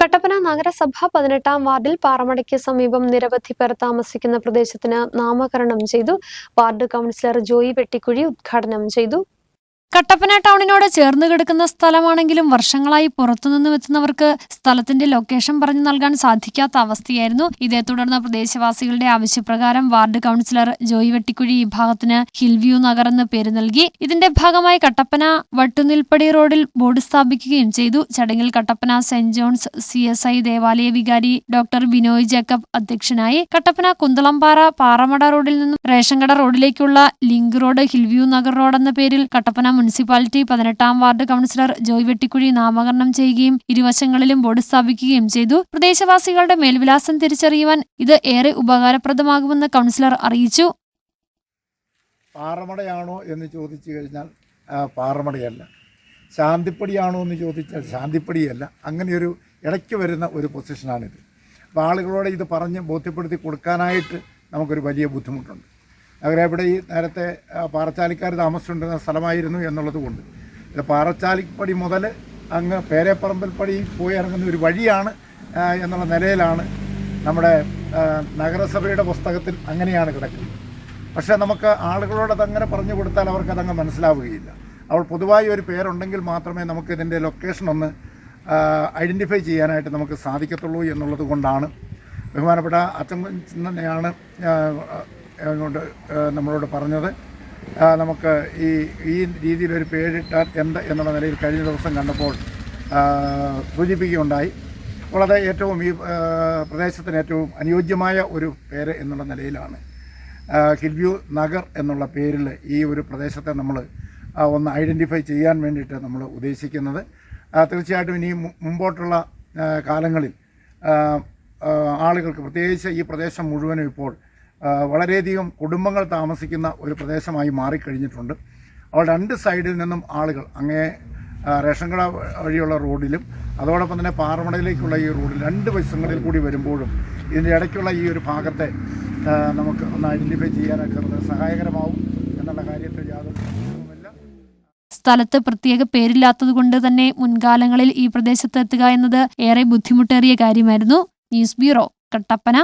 കട്ടപ്പന നഗരസഭ പതിനെട്ടാം വാർഡിൽ പാറമടയ്ക്ക് സമീപം നിരവധി പേർ താമസിക്കുന്ന പ്രദേശത്തിന് നാമകരണം ചെയ്തു. വാർഡ് കൗൺസിലർ ജോയി വെട്ടിക്കുഴി ഉദ്ഘാടനം ചെയ്തു. കട്ടപ്പന ടൗണിനോട് ചേർന്ന് കിടക്കുന്ന സ്ഥലമാണെങ്കിലും വർഷങ്ങളായി പുറത്തുനിന്നും എത്തുന്നവർക്ക് സ്ഥലത്തിന്റെ ലൊക്കേഷൻ പറഞ്ഞു നൽകാൻ സാധിക്കാത്ത അവസ്ഥയായിരുന്നു. ഇതേ തുടർന്ന് പ്രദേശവാസികളുടെ ആവശ്യപ്രകാരം വാർഡ് കൗൺസിലർ ജോയി വെട്ടിക്കുഴി ഈ ഭാഗത്തിന് ഹിൽവ്യൂ നഗർ എന്ന് പേര് നൽകി. ഇതിന്റെ ഭാഗമായി കട്ടപ്പന വട്ടുനിൽപ്പടി റോഡിൽ ബോർഡ് സ്ഥാപിക്കുകയും ചെയ്തു. ചടങ്ങിൽ Kattappana saint John's C S I ദേവാലയ വികാരി ഡോക്ടർ ബിനോയ് ജേക്കബ് അധ്യക്ഷനായി. കട്ടപ്പന കുന്തളംപാറ പാറമട റോഡിൽ നിന്നും റേഷൻകട റോഡിലേക്കുള്ള link road hill view Nagar road എന്ന പേരിൽ കട്ടപ്പന മുനിസിപ്പാലിറ്റി പതിനെട്ടാം വാർഡ് കൗൺസിലർ ജോയ് വെട്ടിക്കുഴി നാമകരണം ചെയ്യുകയും ഇരുവശങ്ങളിലും ബോർഡ് സ്ഥാപിക്കുകയും ചെയ്തു. പ്രദേശവാസികളുടെ മേൽവിലാസം തിരിച്ചറിയുവാൻ ഇത് ഏറെ ഉപകാരപ്രദമാകുമെന്ന് കൗൺസിലർ അറിയിച്ചു. പാറമടയാണോ എന്ന് ചോദിച്ചു കഴിഞ്ഞാൽ പാറമടയല്ല. ശാന്തിപ്പടിയാണോ എന്ന് ചോദിച്ചാൽ ശാന്തിപ്പടിയല്ല. അങ്ങനെയൊരു ഇടയ്ക്ക് വരുന്ന ഒരു പൊസിഷനാണിത്. അപ്പോൾ ആളുകളോട് ഇത് പറഞ്ഞ് ബോധ്യപ്പെടുത്തി കൊടുക്കാനായിട്ട് നമുക്കൊരു വലിയ ബുദ്ധിമുട്ടുണ്ട്. അവരെ ഇവിടെ ഈ നേരത്തെ പാറച്ചാലിക്കാർ താമസിച്ചിരുന്ന സ്ഥലമായിരുന്നു എന്നുള്ളത് കൊണ്ട്. പാറച്ചാലിപ്പടി മുതൽ അങ്ങ് പേരപ്പറമ്പൽപ്പടി പോയി ഇറങ്ങുന്ന ഒരു വഴിയാണ് എന്നുള്ള നിലയിലാണ് നമ്മുടെ നഗരസഭയുടെ പുസ്തകത്തിൽ അങ്ങനെയാണ് കിടക്കുന്നത്. പക്ഷേ നമുക്ക് ആളുകളോട് അങ്ങനെ പറഞ്ഞു കൊടുത്താൽ അവർക്കതങ്ങ് മനസ്സിലാവുകയില്ല. അവൾ പൊതുവായി ഒരു പേരുണ്ടെങ്കിൽ മാത്രമേ നമുക്ക് ഇതിന്റെ ലൊക്കേഷൻ ഒന്ന് ഐഡന്റിഫൈ ചെയ്യാനായിട്ട് നമുക്ക് സാധിക്കത്തുള്ളൂ എന്നുള്ളത് കൊണ്ടാണ് ബഹുമാനപ്പെട്ട അച്ഛൻ തന്നെയാണ് അങ്ങോട്ട് നമ്മളോട് പറഞ്ഞത്. നമുക്ക് ഈ ഈ രീതിയിലൊരു പേരിട്ടാൽ എന്ത് എന്നുള്ള നിലയിൽ കഴിഞ്ഞ ദിവസം കണ്ടപ്പോൾ സൂചിപ്പിക്കുകയുണ്ടായി. അത് ഏറ്റവും ഈ പ്രദേശത്തിന് ഏറ്റവും അനുയോജ്യമായ ഒരു പേര് എന്നുള്ള നിലയിലാണ്. കിൽവ്യൂ നഗർ എന്നുള്ള പേരിൽ ഈ ഒരു പ്രദേശത്തെ നമ്മൾ ഒന്ന് ഐഡന്റിഫൈ ചെയ്യാൻ വേണ്ടിയിട്ട് നമ്മൾ ഉദ്ദേശിക്കുന്നത്. തീർച്ചയായിട്ടും ഇനി മുമ്പോട്ടുള്ള കാലങ്ങളിൽ ആളുകൾക്ക് പ്രത്യേകിച്ച് ഈ പ്രദേശം മുഴുവനും ഇപ്പോൾ വളരെയധികം കുടുംബങ്ങൾ താമസിക്കുന്ന ഒരു പ്രദേശമായി മാറിക്കഴിഞ്ഞിട്ടുണ്ട്. അപ്പോൾ രണ്ട് സൈഡിൽ നിന്നും ആളുകൾ അങ്ങേ റേഷൻ കട വഴിയുള്ള റോഡിലും അതോടൊപ്പം തന്നെ പാറമടയിലേക്കുള്ള ഈ റോഡിൽ രണ്ട് വശങ്ങളിൽ കൂടി വരുമ്പോഴും ഇതിന്റെ ഇടയ്ക്കുള്ള ഈ ഒരു ഭാഗത്തെ നമുക്ക് ഒന്ന് ഐഡന്റിഫൈ ചെയ്യാനൊക്കെ സഹായകരമാവും എന്നുള്ള കാര്യത്തിൽ യാതൊരു സ്ഥലത്ത് പ്രത്യേക പേരില്ലാത്തതുകൊണ്ട് തന്നെ മുൻകാലങ്ങളിൽ ഈ പ്രദേശത്ത് എത്തുക എന്നത് ഏറെ ബുദ്ധിമുട്ടേറിയ കാര്യമായിരുന്നു. News bureau Kattappana.